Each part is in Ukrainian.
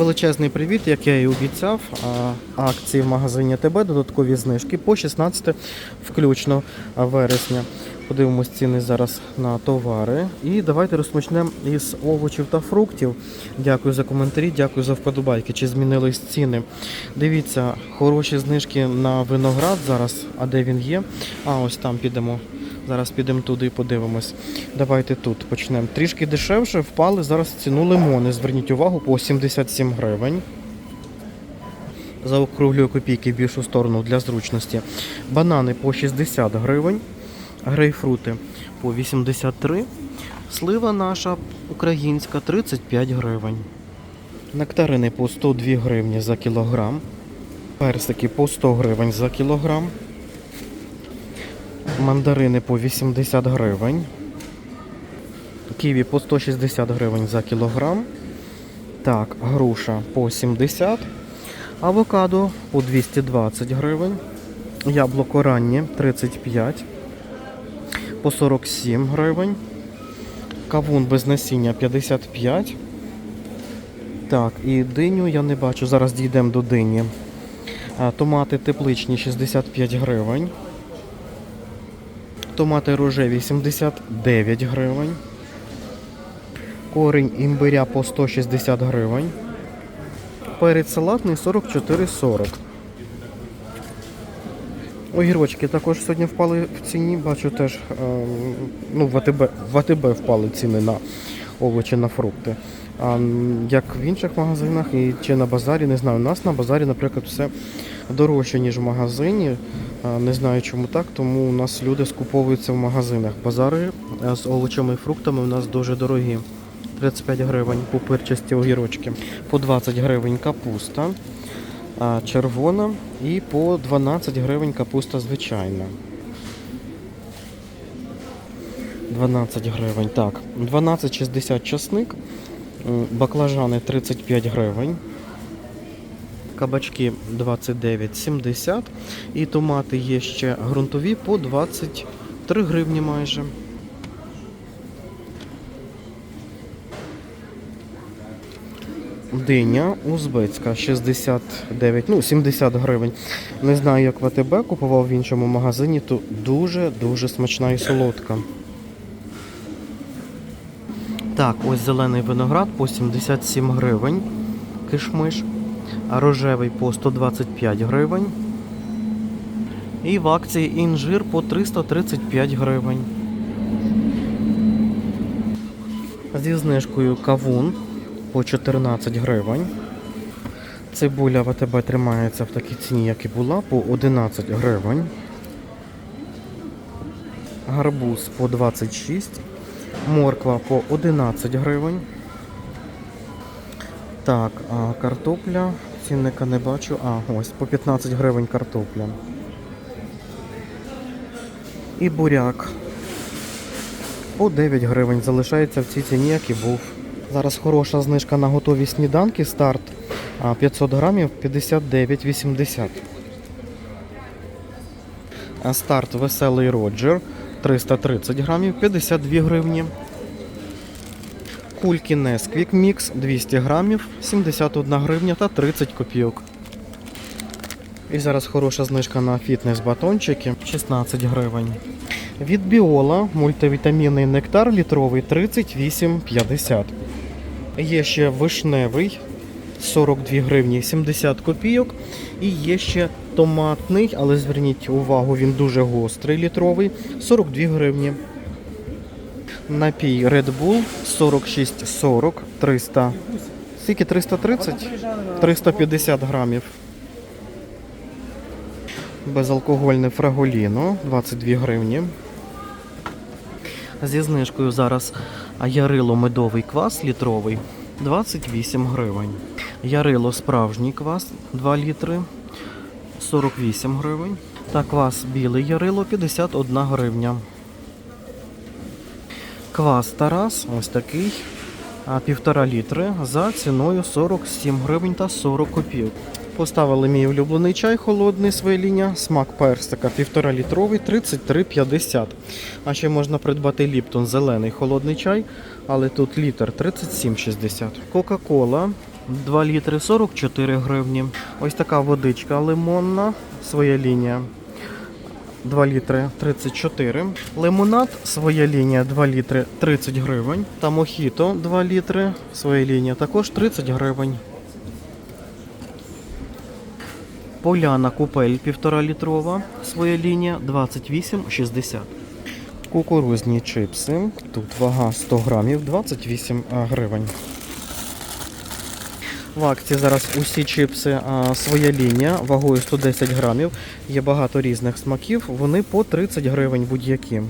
Величезний привіт, як я і обіцяв. Акції в магазині ТБ, додаткові знижки по 16 включно вересня. Подивимось ціни зараз на товари. І давайте розпочнемо із овочів та фруктів. Дякую за коментарі, дякую за вподобайки. Чи змінились ціни? Дивіться, хороші знижки на виноград зараз. А де він є? А ось там підемо. Зараз підемо туди і подивимось. Давайте тут почнемо. Трішки дешевше впали зараз ціну лимони. Зверніть увагу по 77 гривень. Заокруглюю копійки в більшу сторону для зручності. Банани по 60 гривень, грейпфрути по 83, слива наша українська 35 гривень. Нектарини по 102 гривні за кілограм. Персики по 100 гривень за кілограм. Мандарини по 80 гривень. Ківі по 160 гривень за кілограм. Так, груша по 70. Авокадо по 220 гривень. Яблуко раннє 35. По 47 гривень. Кавун без насіння 55. Так, і диню я не бачу. Зараз дійдемо до дині. Томати тепличні 65 гривень. Томати рожеві 79 гривень. Корінь імбиря по 160 гривень. Перець салатний 44,40. Огірочки також сьогодні впали в ціні. Бачу теж ем, ну, в, АТБ, в АТБ впали ціни на овочі, на фрукти. А як в інших магазинах і чи на базарі, не знаю. У нас на базарі, наприклад, все дорожче, ніж в магазині. Не знаю чому так, тому у нас люди скуповуються в магазинах. Базари з овочами і фруктами у нас дуже дорогі. 35 гривень пупирчасті огірочки, по 20 гривень капуста червона і по 12 гривень капуста звичайна. 12 гривень. Так, 12,60 часник, баклажани 35 гривень. Кабачки 29,70 і томати є ще ґрунтові по 23 гривні майже. Диня узбецька 69, ну 70 гривень. Не знаю, як в АТБ купував в іншому магазині, то дуже-дуже смачна і солодка. Так, ось зелений виноград по 77 гривень. Кишмиш. Рожевий по 125 гривень. І в акції інжир по 335 гривень. Зі знижкою кавун по 14 гривень. Цибуля в АТБ тримається в такій ціні, як і була, по 11 гривень. Гарбуз по 26. Морква по 11 гривень. Так, а картопля. Цінника не бачу. А, ось по 15 гривень картопля. І буряк. По 9 гривень залишається в цій ціні, як і був. Зараз хороша знижка на готові сніданки. Старт 500 грамів 59,80. А Старт веселий Роджер 330 грамів 52 гривні. Кульки Nesquik Mix 200 грамів 71 гривня та 30 копійок. І зараз хороша знижка на фітнес-батончики 16 гривень. Від Біола мультивітамінний нектар літровий 38,50. Є ще вишневий 42 гривні 70 копійок. І є ще томатний, але зверніть увагу, він дуже гострий літровий 42 гривні. Напій Red Bull 46,40 300. Скільки 330? 350 грамів. Безалкогольне фраголіно 22 гривні. Зі знижкою зараз ярило медовий квас літровий 28 гривень. Ярило справжній квас 2 літри 48 гривень. Та квас білий ярило 51 гривня. Квас Тарас, ось такий, півтора літри за ціною 47 гривень та 40 копійок. Поставили мій улюблений чай холодний своєління, смак персика, півтора літровий, 33,50. А ще можна придбати Ліптон зелений холодний чай, але тут літр 37,60. Кока-кола 2 літри 44 гривні. Ось така водичка лимонна, своя лінія. 2 літри 34. Лимонад, своя лінія 2 літри 30 гривень. Та мохіто 2 літри, своя лінія також 30 гривень. Поляна купель 1,5 літрова, своя лінія 28,60. Кукурузні чипси. Тут вага 100 грамів 28 гривень. В акції зараз усі чипси а, своя лінія вагою 110 грамів. Є багато різних смаків. Вони по 30 гривень будь-які.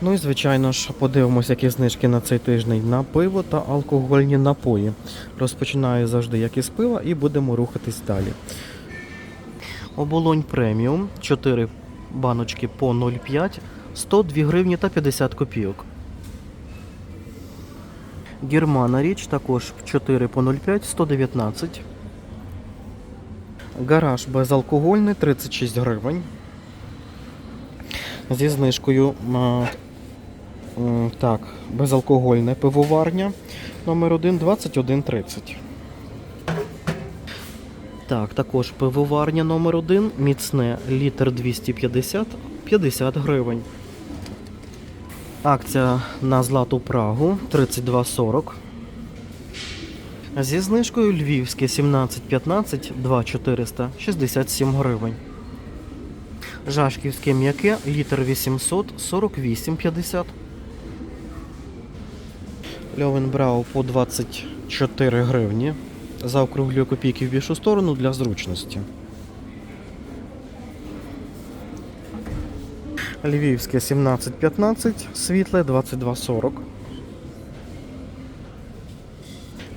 Ну і звичайно ж подивимося, які знижки на цей тиждень на пиво та алкогольні напої. Розпочинаю завжди як із пива і будемо рухатись далі. Оболонь преміум 4 баночки по 0,5, 102 гривні та 50 копійок. Германа річ також 4 по 0,5, 119. Гараж безалкогольний 36 гривень. Зі знижкою а, так, безалкогольне пивоварня номер 1 21,30. Так, також пивоварня номер 1 міцне літр 250 50 гривень. Акція на Злату Прагу 32,40. Зі знижкою Львівське 17,15 2,400 67 гривень. Жашківське м'яке літр 800 48,50. Льовенбрау по 24 гривні. Заокруглюю копійки в більшу сторону для зручності. Львівське 17,15, світле 22,40.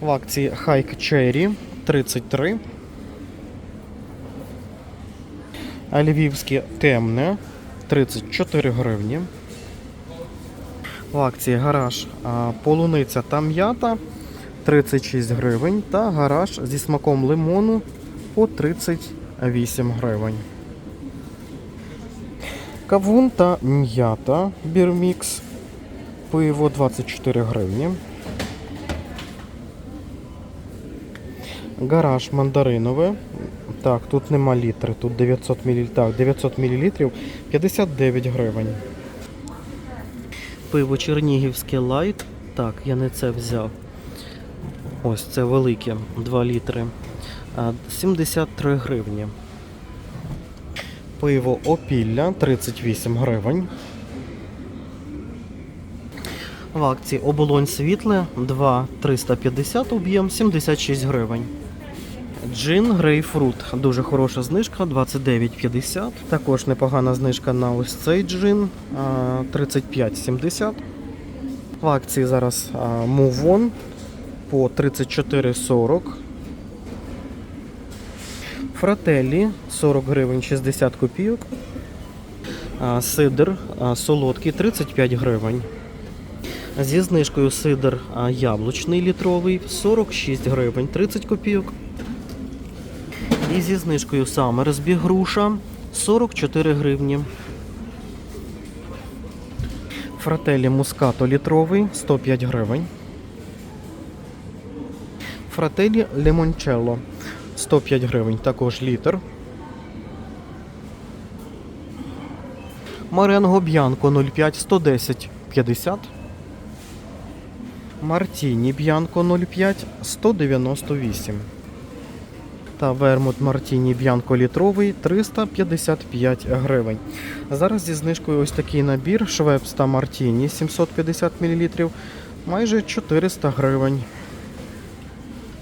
В акції Хайк Cherry 33. А львівське темне 34 гривні. В акції гараж полуниця та м'ята 36 гривень та гараж зі смаком лимону по 38 гривень. Кавун та м'ята бірмікс пиво 24 гривні. Гараж мандаринове. Так, тут нема літри, тут 900 мл. Так, 900 мл 59 гривень. Пиво Чернігівське лайт. Так, я не це взяв. Ось це велике, 2 літри. 73 гривні. Пиво Опілля 38 гривень. В акції оболонь світле 2 350 об'єм 76 гривень. Джин грейпфрут. Дуже хороша знижка 29,50. Також непогана знижка на ось цей джин 35,70. В акції зараз мувон по 34,40. Фрателі 40 гривень 60 копійок. Сидр солодкий 35 гривень. Зі знижкою сидр яблучний літровий 46 гривень 30 копійок. І зі знижкою Самерсбі груша 44 гривні. Фрателі мускато літровий 105 гривень. Фрателі лимончелло 105 гривень, також літр. Маренго Б'янко 05 110 50. Мартіні Б'янко 05 198. Та вермут Мартіні Б'янко літровий 355 гривень. Зараз зі знижкою ось такий набір Швепс та Мартіні 750 мл майже 400 гривень.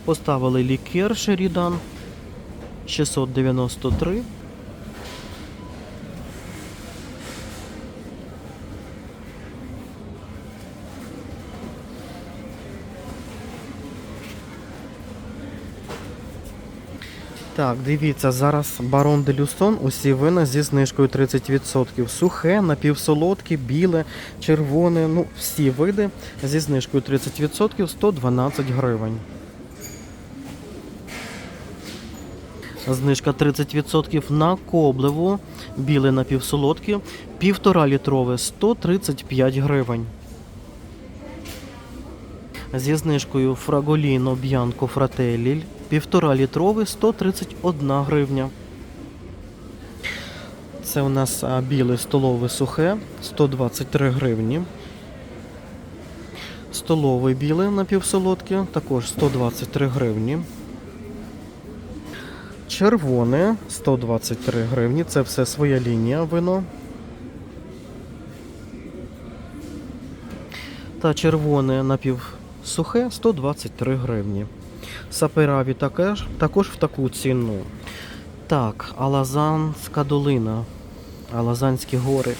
Поставили лікер Шерідан 693. Так, дивіться, зараз барон де Люстон, усі вина зі знижкою 30%. Сухе, напівсолодке, біле, червоне, ну всі види зі знижкою 30% 112 гривень. Знижка 30% на коблеву, біле напівсолодке, півтора літрове 135 гривень. Зі знижкою Фраголіно Б'янко Фрателіль, півтора літрове 131 гривня. Це у нас біле столове сухе 123 гривні. Столове біле напівсолодке також 123 гривні. Червоне 123 гривні. Це все своя лінія вино. Та червоне напівсухе 123 гривні. Сапераві також, також в таку ціну. Так, Алазанська долина, Алазанські гори.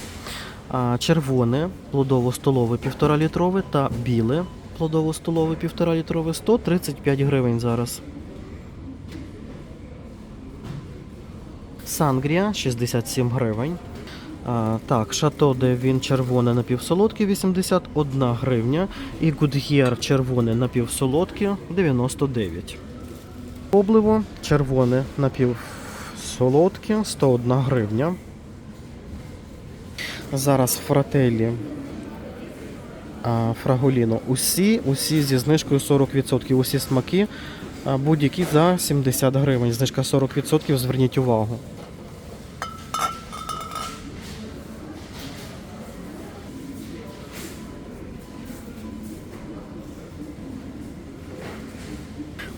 Червоне плодово-столове 1,5 літрове та біле плодово-столове 1,5 літрове 135 гривень зараз. Сангрія 67 гривень. А, так, Шато, де він червоне напівсолодке 81 гривня. І Гудгєр червоне напівсолодке 99. Обливо червоне напівсолодке 101 гривня. Зараз фрателі а, фраголіно. Усі, усі зі знижкою 40%. Усі смаки будь-які за 70 гривень. Знижка 40%, зверніть увагу.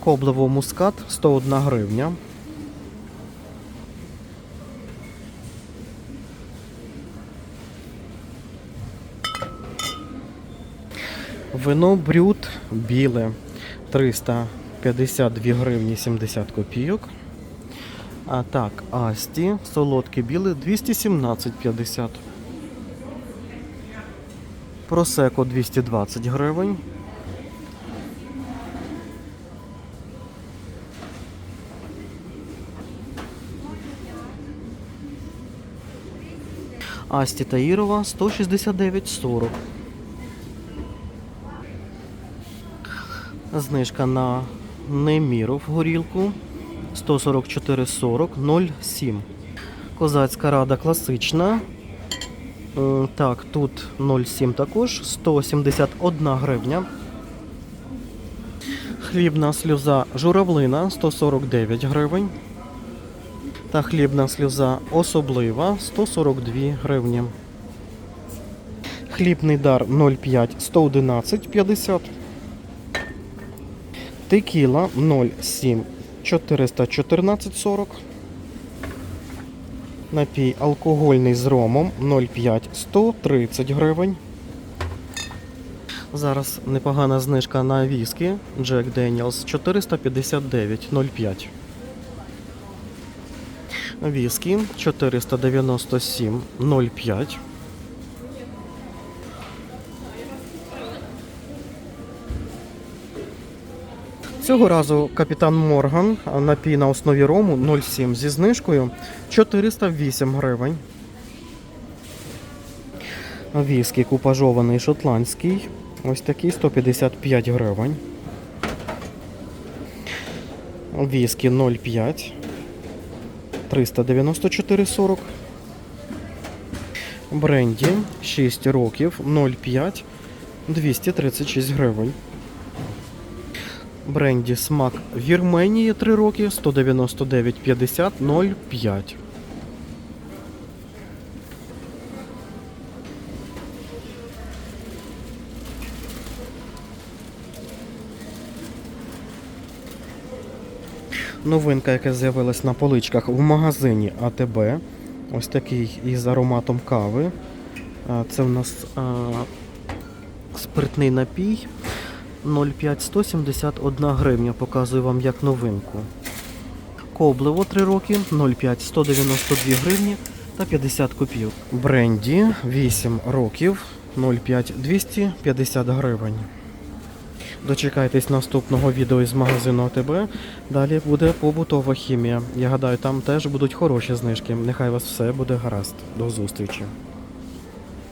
Коблево мускат 101 гривня. Вино брют біле 352 гривні 70 копійок. А так, Асті, солодке біле 217,50. Просеко 220 гривень. Асті Таїрова 169,40. Знижка на Неміров горілку 144,40 0,7. Козацька рада класична. Е, Так, тут 0,7 також, 171 гривня. Хлібна сльоза журавлина 149 гривень. Та хлібна сльоза особлива 142 гривні. Хлібний дар 0,5 111,50. Текіла 0,7 414,40. Напій алкогольний з ромом 0,5 130 гривень. Зараз непогана знижка на віскі Jack Daniels 459,05. Віскі 497,05. Цього разу капітан Морган напій на основі рому 0,7 зі знижкою 408 гривень. Віскі купажований шотландський. Ось такий 155 гривень. Віскі 0,5 394,40. Бренді 6 років 0,5 236 гривень. Бренді смак Вірменії 3 роки 199,50 0,5. Новинка, яка з'явилась на поличках в магазині АТБ. Ось такий із ароматом кави. Це у нас а, спиртний напій 0,5 171 гривня. Показую вам як новинку. Коблево 3 роки 0,5 192 гривні та 50 копійок. Бренді 8 років 0,5 250 гривень. Дочекайтесь наступного відео із магазину АТБ. Далі буде побутова хімія. Я гадаю, там теж будуть хороші знижки. Нехай вас все буде гаразд. До зустрічі.